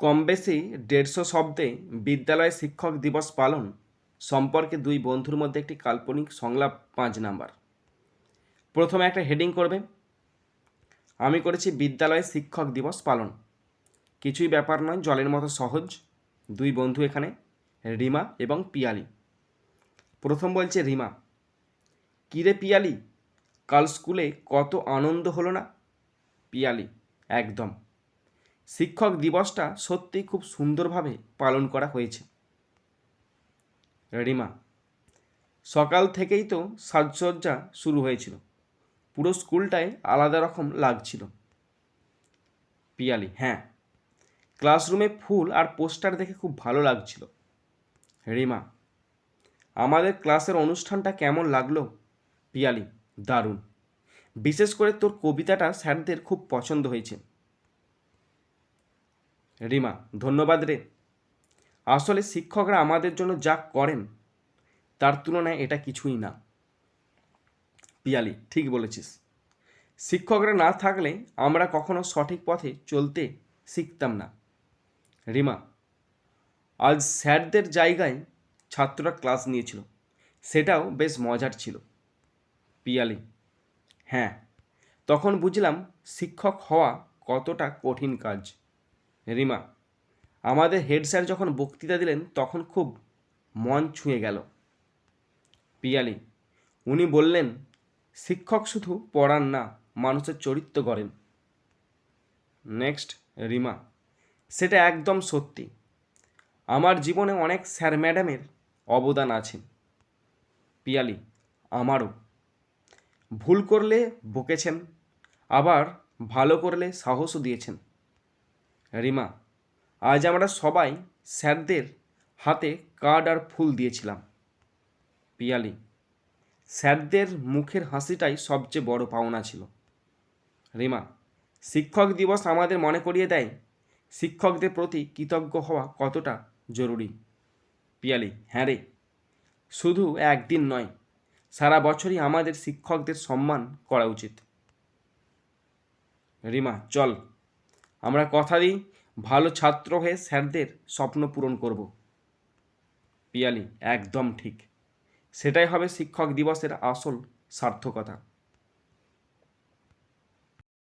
কম বেশি দেড়শো শব্দে বিদ্যালয় শিক্ষক দিবস পালন সম্পর্কে দুই বন্ধুর মধ্যে একটি কাল্পনিক সংলাপ পাঁচ নাম্বার। প্রথমে একটা হেডিং করবে। আমি করেছি বিদ্যালয়ে শিক্ষক দিবস পালন। কিছুই ব্যাপার নয়, জলের মতো সহজ। দুই বন্ধু এখানে, রিমা এবং পিয়ালি। প্রথম বলছে, রিমা, কিরে পিয়ালি? কাল স্কুলে কত আনন্দ হলো না? পিয়ালি, একদম। শিক্ষক দিবসটা সত্যিই খুব সুন্দরভাবে পালন করা হয়েছে। রিমা সকাল থেকেই তো সাজসজ্জা শুরু হয়েছিল। পুরো স্কুলটায় আলাদা রকম লাগছিল। পিয়ালি হ্যাঁ ক্লাসরুমে ফুল আর পোস্টার দেখে খুব ভালো লাগছিল। রিমা আমাদের ক্লাসের অনুষ্ঠানটা কেমন লাগল? পিয়ালি, দারুণ। বিশেষ করে তোর কবিতাটা স্যারদের খুব পছন্দ হয়েছে। রিমা, ধন্যবাদ রে। আসলে শিক্ষকরা আমাদের জন্য যা করেন, তার তুলনায় এটা কিছুই না। পিয়ালি, ঠিক বলেছিস। শিক্ষকরা না থাকলে আমরা কখনো সঠিক পথে চলতে শিখতাম না। রিমা, আজ স্যারদের জায়গায় ছাত্ররা ক্লাস নিয়েছিল, সেটাও বেশ মজার ছিল। পিয়ালি হ্যাঁ তখন বুঝলাম শিক্ষক হওয়া কতটা কঠিন কাজ। রিমা, আমাদের হেড স্যার যখন বক্তৃতা দিলেন, তখন খুব মন ছুঁয়ে গেল। পিয়ালি, উনি বললেন, শিক্ষক শুধু পড়ান না, মানুষের চরিত্র গড়েন। নেক্সট রিমা, সেটা একদম সত্যি। আমার জীবনে অনেক স্যার ম্যাডামের অবদান আছে। পিয়ালি, আমারও। ভুল করলে বকেছেন, আবার ভালো করলে সাহসও দিয়েছেন। রিমা, আজ আমরা সবাই স্যারদের হাতে কার্ড আর ফুল দিয়েছিলাম। পিয়ালি, স্যারদের মুখের হাসিটাই সবচেয়ে বড় পাওনা ছিল। রিমা, শিক্ষক দিবস আমাদের মনে করিয়ে দেয়, শিক্ষকদের প্রতি কৃতজ্ঞ হওয়া কতটা জরুরি? পিয়ালি হ্যাঁ রে, শুধু একদিন নয়, সারা বছরই আমাদের শিক্ষকদের সম্মান করা উচিত। রিমা, চল। আমরা কথা দিই ভালো ছাত্র হয়ে স্যারদের স্বপ্ন পূরণ করব। পিয়ালি, একদম ঠিক। সেটাই হবে শিক্ষক দিবসের আসল সার্থকতা।